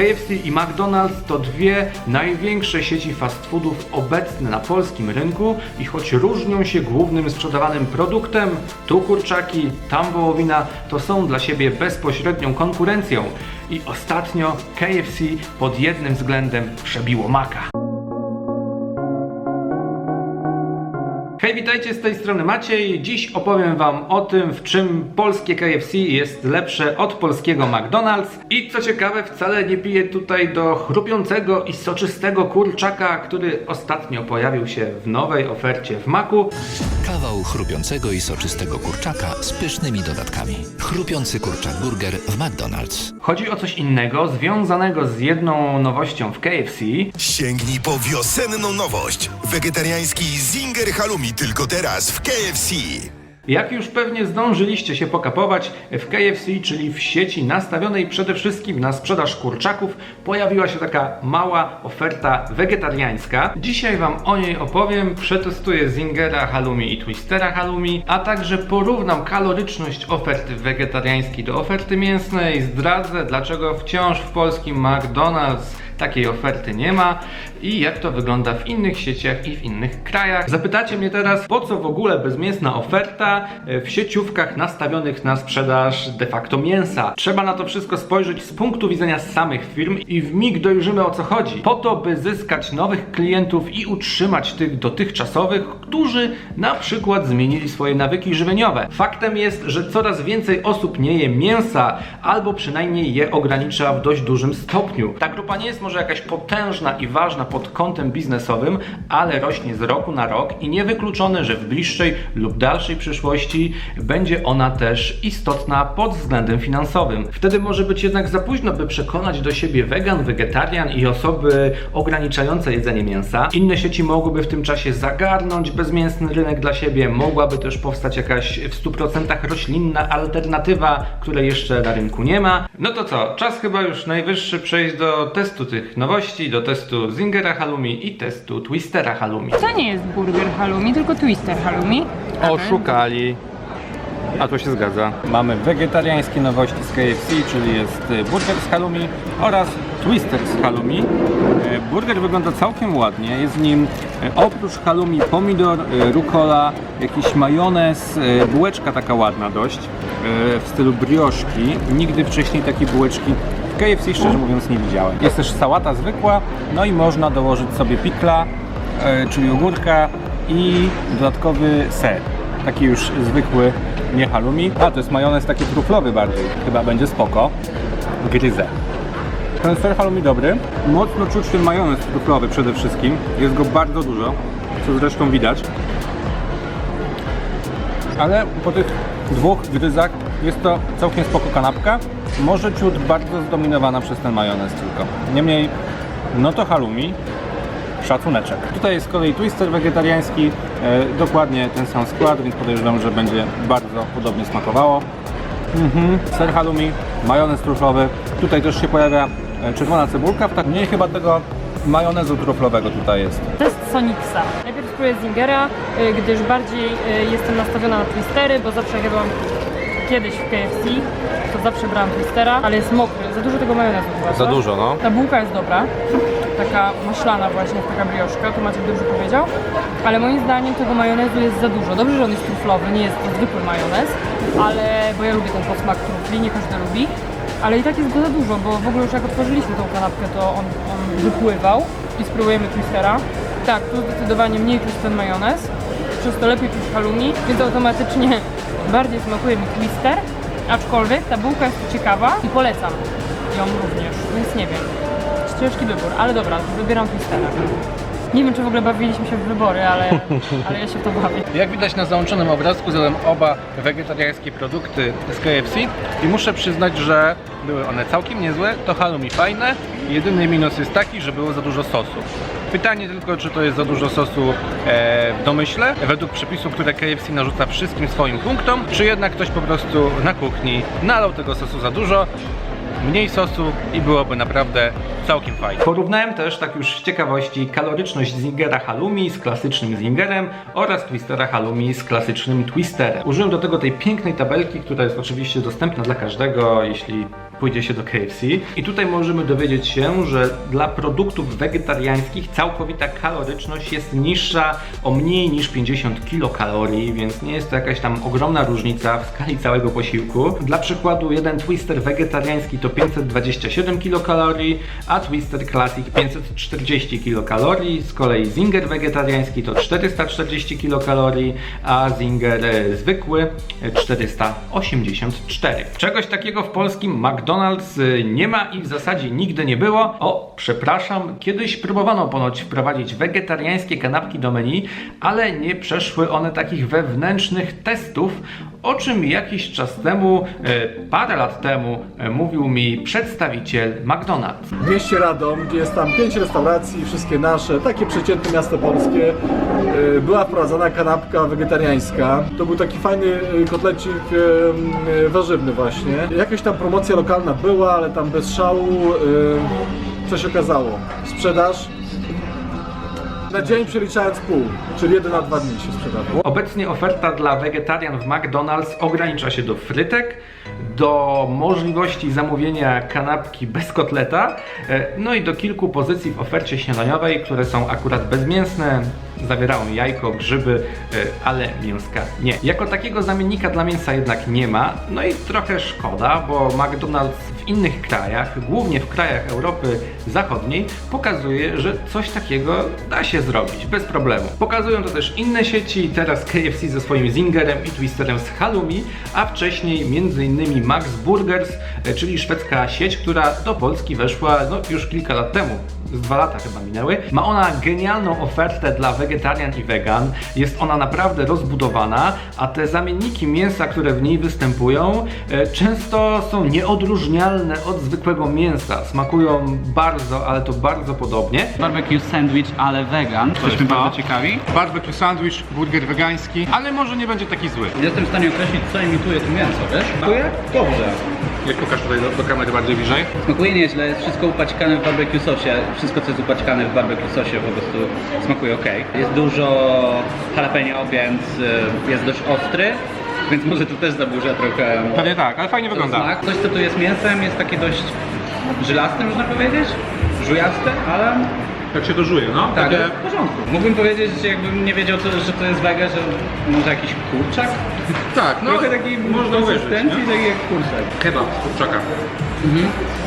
KFC i McDonald's to dwie największe sieci fast foodów obecne na polskim rynku i choć różnią się głównym sprzedawanym produktem, tu kurczaki, tam wołowina, to są dla siebie bezpośrednią konkurencją. I ostatnio KFC pod jednym względem przebiło Maka. Hej, witajcie z tej strony Maciej. Dziś opowiem Wam o tym, w czym polskie KFC jest lepsze od polskiego McDonald's. I co ciekawe, wcale nie piję tutaj do chrupiącego i soczystego kurczaka, który ostatnio pojawił się w nowej ofercie w Maku. Kawał chrupiącego i soczystego kurczaka z pysznymi dodatkami. Chrupiący kurczak burger w McDonald's. Chodzi o coś innego, związanego z jedną nowością w KFC. Sięgnij po wiosenną nowość. Wegetariański Zinger Halloumi tylko teraz w KFC. Jak już pewnie zdążyliście się pokapować, w KFC, czyli w sieci nastawionej przede wszystkim na sprzedaż kurczaków, pojawiła się taka mała oferta wegetariańska. Dzisiaj Wam o niej opowiem, przetestuję Zingera halloumi i Twistera halloumi, a także porównam kaloryczność oferty wegetariańskiej do oferty mięsnej, zdradzę dlaczego wciąż w polskim McDonald's takiej oferty nie ma i jak to wygląda w innych sieciach i w innych krajach. Zapytacie mnie teraz, po co w ogóle bezmięsna oferta e, w sieciówkach nastawionych na sprzedaż de facto mięsa. Trzeba na to wszystko spojrzeć z punktu widzenia samych firm i w mig dojrzymy o co chodzi. Po to, by zyskać nowych klientów i utrzymać tych dotychczasowych, którzy na przykład zmienili swoje nawyki żywieniowe. Faktem jest, że coraz więcej osób nie je mięsa albo przynajmniej je ogranicza w dość dużym stopniu. Ta grupa nie jest może jakaś potężna i ważna pod kątem biznesowym, ale rośnie z roku na rok i niewykluczone, że w bliższej lub dalszej przyszłości będzie ona też istotna pod względem finansowym. Wtedy może być jednak za późno, by przekonać do siebie wegan, wegetarian i osoby ograniczające jedzenie mięsa. Inne sieci mogłyby w tym czasie zagarnąć bezmięsny rynek dla siebie, mogłaby też powstać jakaś w 100% roślinna alternatywa, której jeszcze na rynku nie ma. No to co, czas chyba już najwyższy przejść do testu tych nowości, do testu Zingera Halloumi i testu Twistera Halloumi. To nie jest burger halloumi, tylko twister halloumi. Oszukali. A to się zgadza. Mamy wegetariańskie nowości z KFC, czyli jest y, burger z halloumi oraz twister z halloumi. E, Burger wygląda całkiem ładnie. Jest w nim e, oprócz halloumi pomidor, rucola, jakiś majonez, bułeczka taka ładna dość w stylu brioszki. Nigdy wcześniej takiej bułeczki KFC szczerze mówiąc nie widziałem. Jest też sałata zwykła, no i można dołożyć sobie pikla, e, czyli ogórka i dodatkowy ser. Taki już zwykły, nie halloumi. A, to jest majonez taki truflowy bardziej. Chyba będzie spoko. Gryzę. Ten ser halloumi dobry. Mocno czuć ten majonez truflowy przede wszystkim. Jest go bardzo dużo, co zresztą widać. Ale po tych dwóch gryzach jest to całkiem spoko kanapka. Może ciut bardzo zdominowana przez ten majonez tylko. Niemniej, no to halloumi, szacuneczek. Tutaj jest z kolei twister wegetariański, e, dokładnie ten sam skład, więc podejrzewam, że będzie bardzo podobnie smakowało. Mhm. Ser halloumi, majonez truflowy. Tutaj też się pojawia e, czerwona cebulka, w tak mniej chyba tego majonezu truflowego tutaj jest. Test Sonixa. Najpierw spróbuję Zingera, y, gdyż bardziej y, jestem nastawiona na twistery, bo zawsze jadłam kiedyś w KFC, to zawsze brałam twistera, ale jest mokry, za dużo tego majonezu chyba. Za dużo, no. Ta bułka jest dobra, taka maślana właśnie, taka brioszka, to Maciek dobrze powiedział, ale moim zdaniem tego majonezu jest za dużo. Dobrze, że on jest truflowy, nie jest to zwykły majonez, ale, bo ja lubię ten posmak trufli, nie każdy lubi, ale i tak jest go za dużo, bo w ogóle już jak otworzyliśmy tą kanapkę, to on, on wypływał i spróbujemy twistera. Tak, tu zdecydowanie mniej czuć ten majonez, przez to lepiej czuć halloumi, więc automatycznie bardziej smakuje mi twister, aczkolwiek ta bułka jest ciekawa i polecam ją również, więc nie wiem. Ciężki wybór, ale dobra, wybieram twistera. Nie wiem, czy w ogóle bawiliśmy się w wybory, ale, ale ja się w to bawię. Jak widać na załączonym obrazku zjadłem oba wegetariańskie produkty z KFC i muszę przyznać, że były one całkiem niezłe, to halloumi fajne. Jedyny minus jest taki, że było za dużo sosu. Pytanie tylko, czy to jest za dużo sosu e, w domyśle, według przepisów, które KFC narzuca wszystkim swoim punktom, czy jednak ktoś po prostu na kuchni nalał tego sosu za dużo, mniej sosu i byłoby naprawdę całkiem fajnie. Porównałem też, tak już z ciekawości, kaloryczność Zingera Halloumi z klasycznym Zingerem oraz Twistera Halloumi z klasycznym Twisterem. Użyłem do tego tej pięknej tabelki, która jest oczywiście dostępna dla każdego, jeśli pójdzie się do KFC. I tutaj możemy dowiedzieć się, że dla produktów wegetariańskich całkowita kaloryczność jest niższa o mniej niż 50 kilokalorii, więc nie jest to jakaś tam ogromna różnica w skali całego posiłku. Dla przykładu jeden twister wegetariański to 527 kilokalorii, a twister classic 540 kilokalorii. Z kolei zinger wegetariański to 440 kilokalorii, a zinger e, zwykły e, 484. Czegoś takiego w polskim McDonald's e, nie ma i w zasadzie nigdy nie było. O, przepraszam, kiedyś próbowano ponoć wprowadzić wegetariańskie kanapki do menu, ale nie przeszły one takich wewnętrznych testów, o czym jakiś czas temu, e, parę lat temu, e, mówił mi przedstawiciel McDonald's. w mieście Radom, gdzie jest tam pięć restauracji, wszystkie nasze, takie przeciętne miasto polskie, y, była wprowadzana kanapka wegetariańska. To był taki fajny kotlecik warzywny właśnie. Jakaś tam promocja lokalna była, ale tam bez szału, co się okazało? Sprzedaż na dzień przeliczając pół, czyli jeden na dwa dni się sprzedawał. Obecnie oferta dla wegetarian w McDonald's ogranicza się do frytek, do możliwości zamówienia kanapki bez kotleta, e, no i do kilku pozycji w ofercie śniadaniowej, które są akurat bezmięsne, zawierają jajko, grzyby, e, ale mięska nie. Jako takiego zamiennika dla mięsa jednak nie ma, no i trochę szkoda, bo McDonald's w innych krajach, głównie w krajach Europy Zachodniej, pokazuje, że coś takiego da się zrobić bez problemu. Pokazują to też inne sieci, teraz KFC ze swoim Zingerem i Twisterem z halloumi, a wcześniej m.in. Max Burgers, e, czyli szwedzka sieć, która do Polski weszła no, już kilka lat temu. Z dwa lata chyba minęły. Ma ona genialną ofertę dla wegetarian i wegan. Jest ona naprawdę rozbudowana, a te zamienniki mięsa, które w niej występują, e, często są nieodróżnialne od zwykłego mięsa. Smakują bardzo, ale to bardzo podobnie. Barbecue sandwich, ale vegan. Jesteśmy jest to. bardzo ciekawi. Barbecue sandwich, burger wegański, ale może nie będzie taki zły. Jestem w stanie określić, co imituje tu mięso, wiesz? Smakuje? Dobrze. Jak pokaż tutaj do, do kamery bardziej bliżej. Smakuje nieźle, jest wszystko upaćkane w barbecue sosie. Wszystko, co jest upaćkane w barbecue sosie po prostu smakuje ok. Jest dużo jalapeno, więc y, jest dość ostry. Więc może to też zaburza trochę Pewnie tak, ale fajnie wygląda. smak. Coś, co tu jest mięsem, jest takie dość żylaste, można powiedzieć. Żujaste, ale Jak się to żuje, no? tak, Takie... w porządku. Mógłbym powiedzieć, jakbym nie wiedział, co, że to jest wege, że może jakiś kurczak? Tak, no Trochę taki można uwierzyć, konsystencji, nie? taki jak kurczak. Kebab z kurczaka.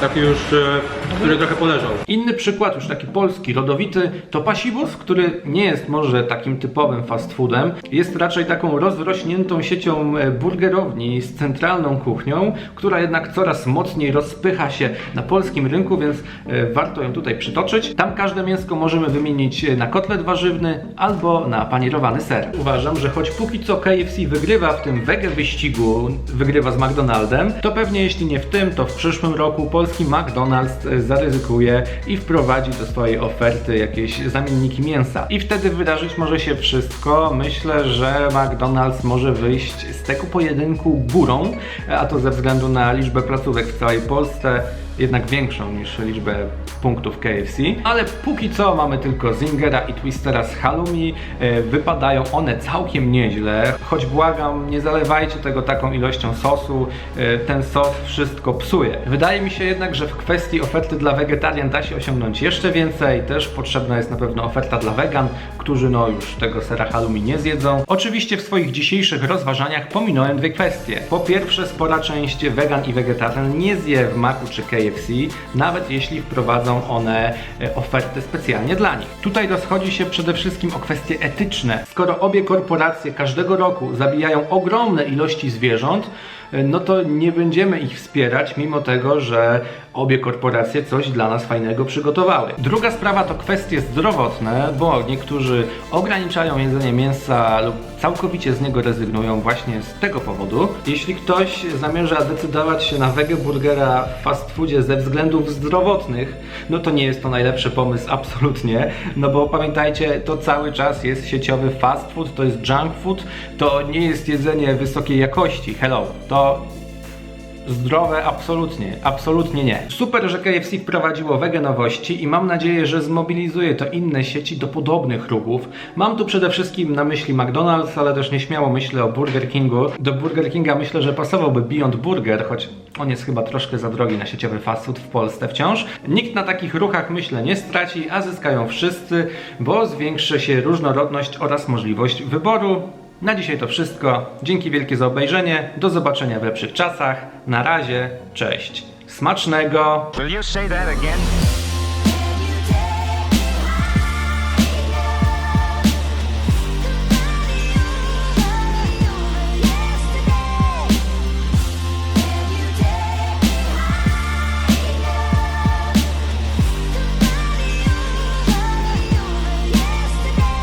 Taki już, e, który trochę poleżał. Inny przykład, już taki polski, rodowity, to pasibus, który nie jest może takim typowym fast foodem. Jest raczej taką rozrośniętą siecią e, burgerowni z centralną kuchnią, która jednak coraz mocniej rozpycha się na polskim rynku, więc e, warto ją tutaj przytoczyć. Tam każde mięsko możemy wymienić e, na kotlet warzywny albo na panierowany ser. Uważam, że choć póki co KFC wygrywa w tym wege wyścigu, wygrywa z McDonaldem, to pewnie jeśli nie w tym, to w przyszłym roku polski McDonald's e, zaryzykuje i wprowadzi do swojej oferty jakieś zamienniki mięsa. I wtedy wydarzyć może się wszystko. Myślę, że McDonald's może wyjść z tego pojedynku górą, a to ze względu na liczbę placówek w całej Polsce jednak większą niż liczbę punktów KFC, ale póki co mamy tylko Zingera i Twistera z halloumi. E, Wypadają one całkiem nieźle, choć błagam, nie zalewajcie tego taką ilością sosu, e, ten sos wszystko psuje. Wydaje mi się jednak, że w kwestii oferty dla wegetarian da się osiągnąć jeszcze więcej, też potrzebna jest na pewno oferta dla wegan, którzy no już tego sera halloumi nie zjedzą. Oczywiście w swoich dzisiejszych rozważaniach pominąłem dwie kwestie. Po pierwsze, spora część wegan i wegetarian nie zje w Macu czy KFC, nawet jeśli wprowadzą one e, oferty specjalnie dla nich. Tutaj rozchodzi się przede wszystkim o kwestie etyczne. Skoro obie korporacje każdego roku zabijają ogromne ilości zwierząt, no to nie będziemy ich wspierać, mimo tego, że obie korporacje coś dla nas fajnego przygotowały. Druga sprawa to kwestie zdrowotne, bo niektórzy ograniczają jedzenie mięsa lub całkowicie z niego rezygnują właśnie z tego powodu. Jeśli ktoś zamierza decydować się na wege burgera w fast foodzie ze względów zdrowotnych, no to nie jest to najlepszy pomysł absolutnie, no bo pamiętajcie, to cały czas jest sieciowy fast food, to jest junk food, to nie jest jedzenie wysokiej jakości. Hello, to Zdrowe absolutnie, absolutnie nie. Super, że KFC wprowadziło wege nowości i mam nadzieję, że zmobilizuje to inne sieci do podobnych ruchów. Mam tu przede wszystkim na myśli McDonald's, ale też nieśmiało myślę o Burger Kingu. Do Burger Kinga myślę, że pasowałby Beyond Burger, choć on jest chyba troszkę za drogi na sieciowy fast food w Polsce wciąż. Nikt na takich ruchach myślę nie straci, a zyskają wszyscy, bo zwiększy się różnorodność oraz możliwość wyboru. Na dzisiaj to wszystko. Dzięki wielkie za obejrzenie. Do zobaczenia w lepszych czasach. Na razie, cześć. Smacznego!